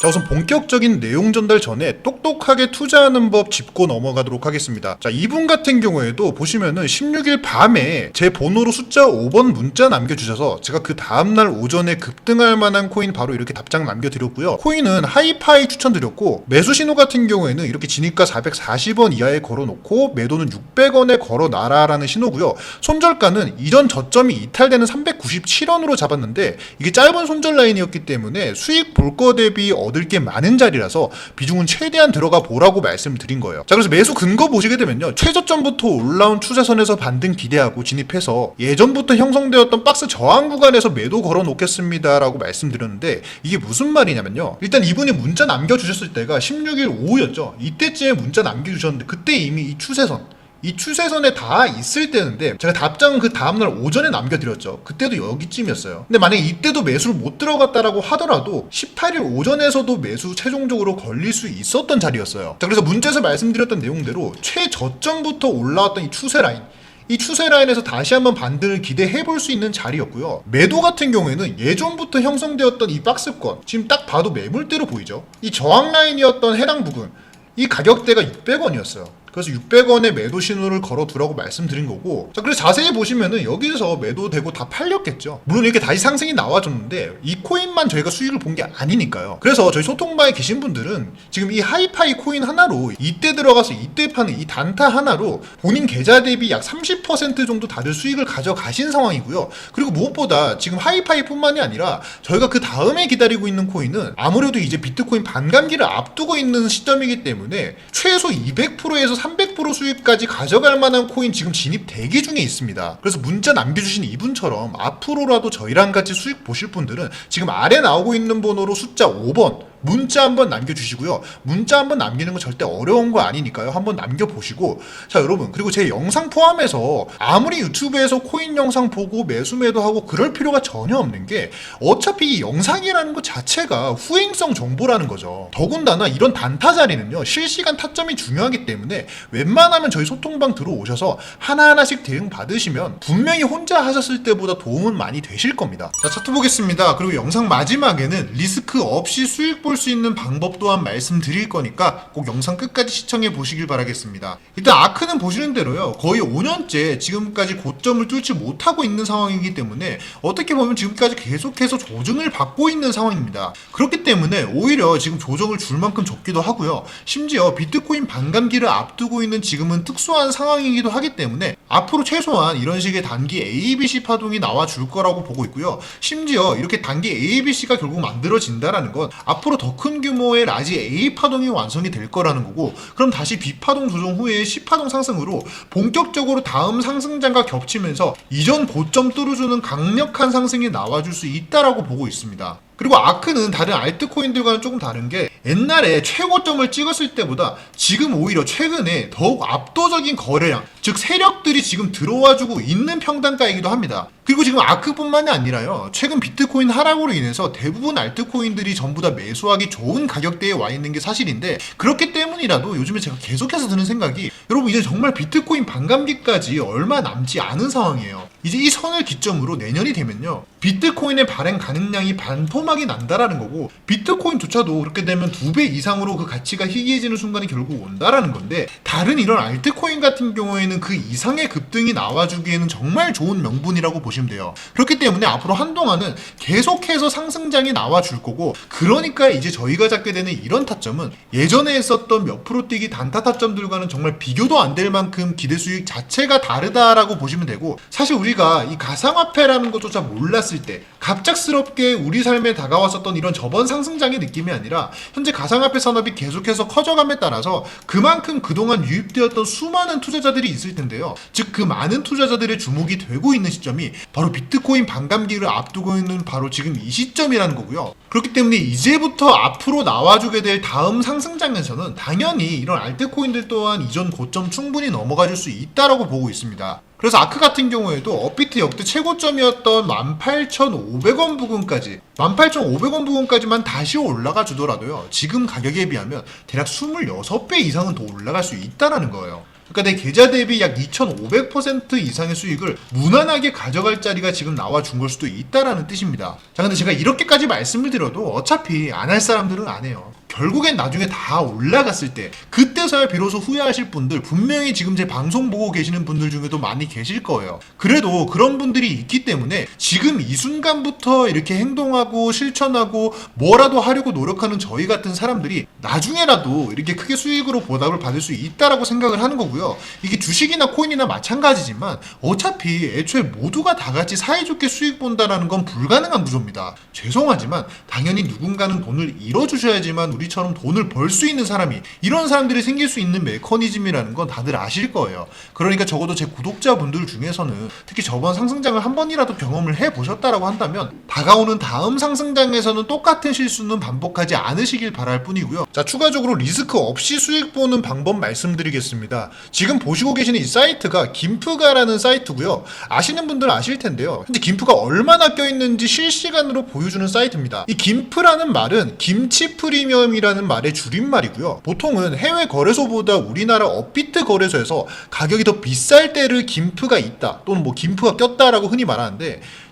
자 우선 본격적인 내용 전달 전에 똑똑하게 투자하는 법 짚고 넘어가도록 하겠습니다. 자 이분 같은 경우에도 보시면은 16일 밤에 제 번호로 숫자 5번 문자 남겨주셔서 제가 그 다음날 오전에 급등할 만한 코인 바로 이렇게 답장 남겨드렸고요. 코인은 하이파이 추천드렸고 매수 신호 같은 경우에는 이렇게 진입가 440원 이하에 걸어놓고 매도는 600원에 걸어놔라라는 신호고요. 손절가는 이전 저점이 이탈되는 397원으로 잡았는데 이게 짧은 손절 라인이었기 때문에 수익 볼 거 대비 얻을 게 많은 자리라서 비중은 최대한 들어가 보라고 말씀드린 거예요. 자 그래서 매수 근거 보시게 되면요. 최저점부터 올라온 추세선에서 반등 기대하고 진입해서 예전부터 형성되었던 박스 저항 구간에서 매도 걸어 놓겠습니다라고 말씀드렸는데 이게 무슨 말이냐면요. 일단 이분이 문자 남겨주셨을 때가 16일 오후였죠. 이때쯤에 문자 남겨주셨는데 그때 이미 이 추세선 이 추세선에 다 있을 때인데 제가 답장은 그 다음날 오전에 남겨드렸죠. 그때도 여기쯤이었어요. 근데 만약에 이때도 매수를 못 들어갔다라고 하더라도 18일 오전에서도 매수 최종적으로 걸릴 수 있었던 자리였어요. 자 그래서 문제에서 말씀드렸던 내용대로 최저점부터 올라왔던 이 추세 라인 이 추세 라인에서 다시 한번 반등을 기대해 볼 수 있는 자리였고요. 매도 같은 경우에는 예전부터 형성되었던 이 박스권, 지금 딱 봐도 매물대로 보이죠? 이 저항 라인이었던 해당 부분, 이 가격대가 600원이었어요. 그래서 600원에 매도 신호를 걸어두라고 말씀드린 거고 자 그래서 자세히 보시면은 여기서 매도되고 다 팔렸겠죠. 물론 이렇게 다시 상승이 나와줬는데 이 코인만 저희가 수익을 본 게 아니니까요. 그래서 저희 소통방에 계신 분들은 지금 이 하이파이 코인 하나로 이때 들어가서 이때 파는 이 단타 하나로 본인 계좌 대비 약 30% 정도 다들 수익을 가져가신 상황이고요. 그리고 무엇보다 지금 하이파이뿐만이 아니라 저희가 그 다음에 기다리고 있는 코인은 아무래도 이제 비트코인 반감기를 앞두고 있는 시점이기 때문에 최소 200%에서 300% 수익까지 가져갈 만한 코인 지금 진입 대기 중에 있습니다. 그래서 문자 남겨주신 이분처럼 앞으로라도 저희랑 같이 수익 보실 분들은 지금 아래 나오고 있는 번호로 숫자 5번 문자 한번 남겨주시고요. 문자 한번 남기는 건 절대 어려운 거 아니니까요. 한번 남겨보시고. 자, 여러분. 그리고 제 영상 포함해서 아무리 유튜브에서 코인 영상 보고 매수 매도 하고 그럴 필요가 전혀 없는 게 어차피 이 영상이라는 것 자체가 후행성 정보라는 거죠. 더군다나 이런 단타 자리는요. 실시간 타점이 중요하기 때문에 웬만하면 저희 소통방 들어오셔서 하나하나씩 대응 받으시면 분명히 혼자 하셨을 때보다 도움은 많이 되실 겁니다. 자, 차트 보겠습니다. 그리고 영상 마지막에는 리스크 없이 수익 볼 수 있는 방법 또한 말씀드릴 거니까 꼭 영상 끝까지 시청해 보시길 바라겠습니다. 일단 아크는 보시는 대로요. 거의 5년째 지금까지 고점을 뚫지 못하고 있는 상황이기 때문에 어떻게 보면 지금까지 계속해서 조정을 받고 있는 상황입니다. 그렇기 때문에 오히려 지금 조정을 줄 만큼 줬기도 하고요. 심지어 비트코인 반감기를 앞두고 있는 지금은 특수한 상황이기도 하기 때문에 앞으로 최소한 이런 식의 단기 ABC 파동이 나와 줄 거라고 보고 있고요. 심지어 이렇게 단기 ABC가 결국 만들어진다라는 건 앞으로 더 큰 규모의 라지 A 파동이 완성이 될 거라는 거고 그럼 다시 B 파동 조정 후에 C 파동 상승으로 본격적으로 다음 상승장과 겹치면서 이전 고점 뚫어주는 강력한 상승이 나와줄 수 있다라고 보고 있습니다. 그리고 아크는 다른 알트코인들과는 조금 다른 게 옛날에 최고점을 찍었을 때보다 지금 오히려 최근에 더욱 압도적인 거래량, 즉 세력들이 지금 들어와주고 있는 평단가이기도 합니다. 그리고 지금 아크뿐만이 아니라요. 최근 비트코인 하락으로 인해서 대부분 알트코인들이 전부 다 매수하기 좋은 가격대에 와 있는 게 사실인데 그렇기 때문이라도 요즘에 제가 계속해서 드는 생각이 여러분 이제 정말 비트코인 반감기까지 얼마 남지 않은 상황이에요. 이제 이 선을 기점으로 내년이 되면요. 비트코인의 발행 가능량이 반토막이 난다라는 거고 비트코인조차도 그렇게 되면 두 배 이상으로 그 가치가 희귀해지는 순간이 결국 온다라는 건데 다른 이런 알트코인 같은 경우에는 그 이상의 급등이 나와주기에는 정말 좋은 명분이라고 보시면 돼요. 그렇기 때문에 앞으로 한동안은 계속해서 상승장이 나와줄 거고 그러니까 이제 저희가 잡게 되는 이런 타점은 예전에 했었던 몇 프로 뛰기 단타 타점들과는 정말 비교도 안 될 만큼 기대 수익 자체가 다르다라고 보시면 되고 사실 우리 가 이 가상화폐라는 것조차 몰랐을 때 갑작스럽게 우리 삶에 다가왔었던 이런 저번 상승장의 느낌이 아니라 현재 가상화폐 산업이 계속해서 커져감에 따라서 그만큼 그동안 유입되었던 수많은 투자자들이 있을 텐데요. 즉 그 많은 투자자들의 주목이 되고 있는 시점이 바로 비트코인 반감기를 앞두고 있는 바로 지금 이 시점이라는 거고요. 그렇기 때문에 이제부터 앞으로 나와주게 될 다음 상승장에서는 당연히 이런 알트코인들 또한 이전 고점 충분히 넘어가줄 수 있다라고 보고 있습니다. 그래서 아크 같은 경우에도 업비트 역대 최고점이었던 18,500원 부근까지 18,500원 부근까지만 다시 올라가 주더라도요. 지금 가격에 비하면 대략 26배 이상은 더 올라갈 수 있다라는 거예요. 그러니까 내 계좌 대비 약 2,500% 이상의 수익을 무난하게 가져갈 자리가 지금 나와 준 걸 수도 있다라는 뜻입니다. 자, 근데 제가 이렇게까지 말씀을 드려도 어차피 안 할 사람들은 안 해요. 결국엔 나중에 다 올라갔을 때 그때서야 비로소 후회하실 분들 분명히 지금 제 방송 보고 계시는 분들 중에도 많이 계실 거예요. 그래도 그런 분들이 있기 때문에 지금 이 순간부터 이렇게 행동하고 실천하고 뭐라도 하려고 노력하는 저희 같은 사람들이 나중에라도 이렇게 크게 수익으로 보답을 받을 수 있다라고 생각을 하는 거고요. 이게 주식이나 코인이나 마찬가지지만 어차피 애초에 모두가 다 같이 사이좋게 수익 본다라는 건 불가능한 구조입니다. 죄송하지만 당연히 누군가는 돈을 잃어주셔야지만 우리처럼 돈을 벌 수 있는 사람이 이런 사람들이 생길 수 있는 메커니즘이라는 건 다들 아실 거예요. 그러니까 적어도 제 구독자분들 중에서는 특히 저번 상승장을 한 번이라도 경험을 해 보셨다라고 한다면 다가오는 다음 상승장에서는 똑같은 실수는 반복하지 않으시길 바랄 뿐이고요. 자, 추가적으로 리스크 없이 수익 보는 방법 말씀드리겠습니다. 지금 보시고 계시는 이 사이트가 김프가라는 사이트고요. 아시는 분들 아실 텐데요. 현재 김프가 얼마나 껴 있는지 실시간으로 보여주는 사이트입니다. 이 김프라는 말은 김치 프리미엄 이라는 말의 줄임말이고요. 보통은 해외 거래소보다 우리나라 업비트 거래소에서 가격이 더 비쌀 때를 김프가 있다 또는 뭐 김프가 꼈다라고 흔히 말하는데